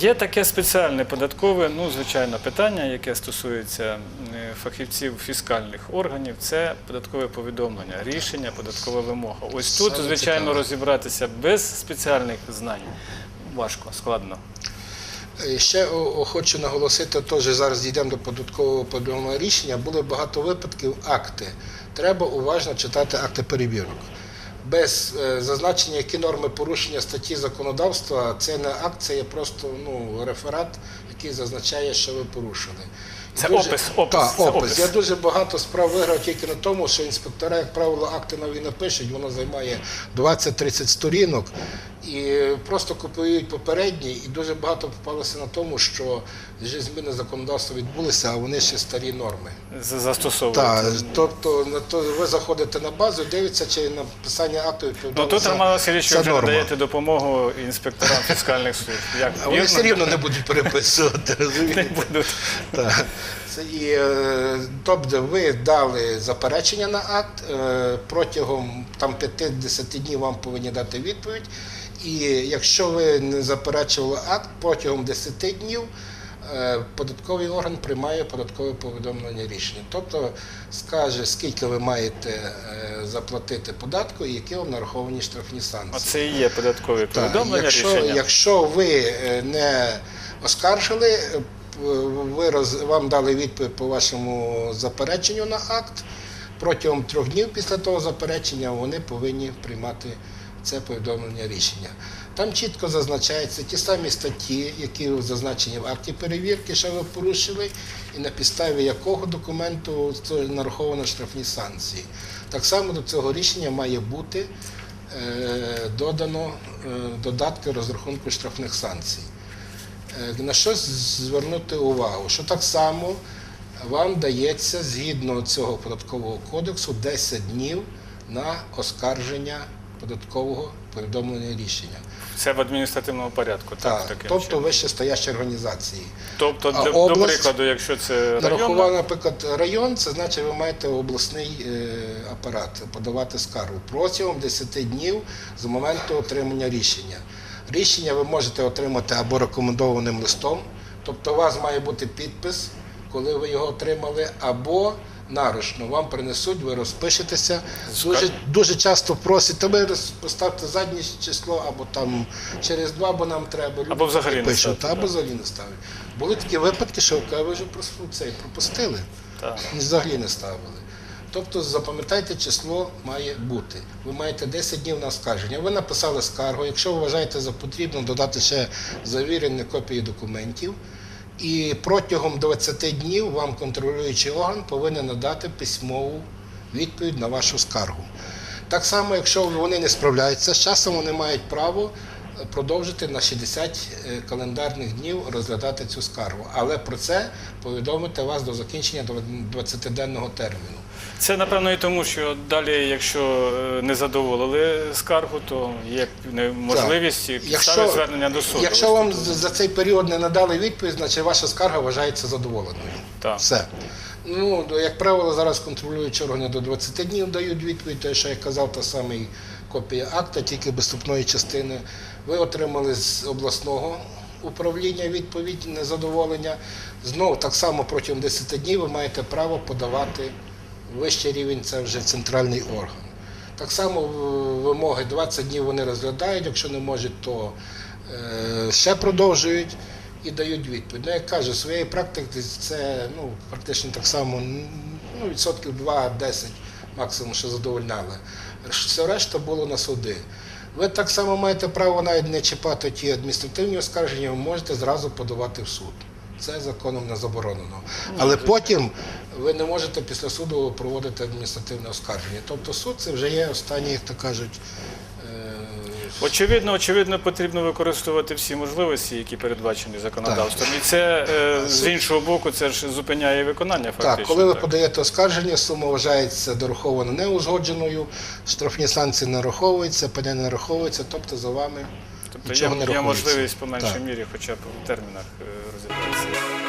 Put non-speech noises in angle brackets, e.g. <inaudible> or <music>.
Є таке спеціальне податкове, ну, звичайно, питання, яке стосується фахівців фіскальних органів, це податкове повідомлення, рішення, податкова вимога. Ось тут, звичайно, розібратися без спеціальних знань важко, складно. Е, Ще хочу наголосити, теж зараз дійдемо до податкового подобного рішення. Були багато випадків акти. Треба уважно читати акти перевірок. Без е, зазначення, які норми порушення статті законодавства, це не акт, це є просто ну, реферат, який зазначає, що ви порушили. Це Це опис, опис, та, це опис. опис. Я дуже багато справ виграв тільки на тому, що інспектора, як правило, акти нові не пишуть, воно займає 20-30 сторінок. І просто копіюють попередні, і дуже багато попалося на тому, що вже зміни законодавства відбулися, а вони ще старі норми. Так, тобто на то ви заходите на базу, дивиться, чи написання акту Ну тут, Роман Васильович, вже надаєте допомогу інспекторам фіскальних служб. Як А вони все рівно не будуть переписувати, <laughs> не розумієте? будуть. Так. Це і, тобто ви дали заперечення на акт, е, протягом там, 5-10 днів вам повинні дати відповідь. І якщо ви не заперечували акт, протягом 10 днів е, податковий орган приймає податкове повідомлення рішення. Тобто скаже, скільки ви маєте заплатити податку і які вам нараховані штрафні санкції. Оце і є податкові Так, повідомлення якщо, рішення. якщо ви не оскаржили, ви роз, вам дали відповідь по вашому запереченню на акт. Протягом трьох днів після того заперечення вони повинні приймати це повідомлення рішення. Там чітко зазначаються ті самі статті, які зазначені в акті перевірки, що ви порушили, і на підставі якого документу нараховано штрафні санкції. Так само до цього рішення має бути е, додано е, додатки розрахунку штрафних санкцій. Е, На що звернути увагу? Що так само вам дається згідно цього податкового кодексу 10 днів на оскарження податкового повідомлення рішення. Це в адміністративному порядку. Так, Так, таким тобто вищестоящі організації. тобто для, до прикладу, якщо це Нарахував, наприклад, район, це значить, ви маєте обласний е, апарат подавати скаргу протягом 10 днів з моменту отримання рішення. Рішення ви можете отримати або рекомендованим листом, тобто у вас має бути підпис, коли ви його отримали, або наручно вам принесуть, ви розпишетеся. Дуже, дуже часто просять, та ви поставте заднє число, або там через два, бо нам треба. Люди Або взагалі не пишуть, ставте, або да. взагалі не ставлять. Були такі випадки, що ви вже цей, пропустили, Так. взагалі не ставили. Тобто запам'ятайте, число має бути. Ви маєте 10 днів на оскарження. Ви написали скаргу. Якщо ви вважаєте за потрібно додати ще завірені копії документів. І протягом 20 днів вам контролюючий орган повинен надати письмову відповідь на вашу скаргу. Так само, якщо вони не справляються з часом, вони мають право продовжити на 60 е, календарних днів розглядати цю скаргу. Але про це повідомити вас до закінчення 20-денного терміну. Це напевно і тому, що далі, якщо е, не задоволили скаргу, то є можливість і підстави звернення до суду. Якщо вам за цей період не надали відповідь, значить ваша скарга вважається задоволеною. Так. Все. Ну, як правило, зараз контролюючі органи до 20 днів дають відповідь, те, що я казав, та сама копія акта, тільки без частини. Ви отримали з обласного управління відповідь незадоволення. Знову так само протягом 10 днів ви маєте право подавати вищий рівень, це вже центральний орган. Так само вимоги 20 днів вони розглядають, якщо не можуть, то е, ще продовжують і дають відповідь. Ну, як кажу, своєї практики це ну, практично так само ну, відсотків 2-10 максимум, що задовольняли. Все решта було на суди. Ви так само маєте право навіть не чіпати ті адміністративні оскарження, ви можете зразу подавати в суд. Це законом не заборонено. Але потім ви не можете після суду проводити адміністративне оскарження. Тобто суд це вже є останній, як то кажуть, Очевидно, очевидно, потрібно використовувати всі можливості, які передбачені законодавством. І це е, з іншого боку, це ж зупиняє виконання фактично. Так, коли ви подаєте оскарження, сума вважається дораховано неузгодженою, штрафні санкції не раховуються, пеня не раховується, тобто за вами Тобто є, не є можливість по меншій Так. мірі хоча б в термінах е, розібратися.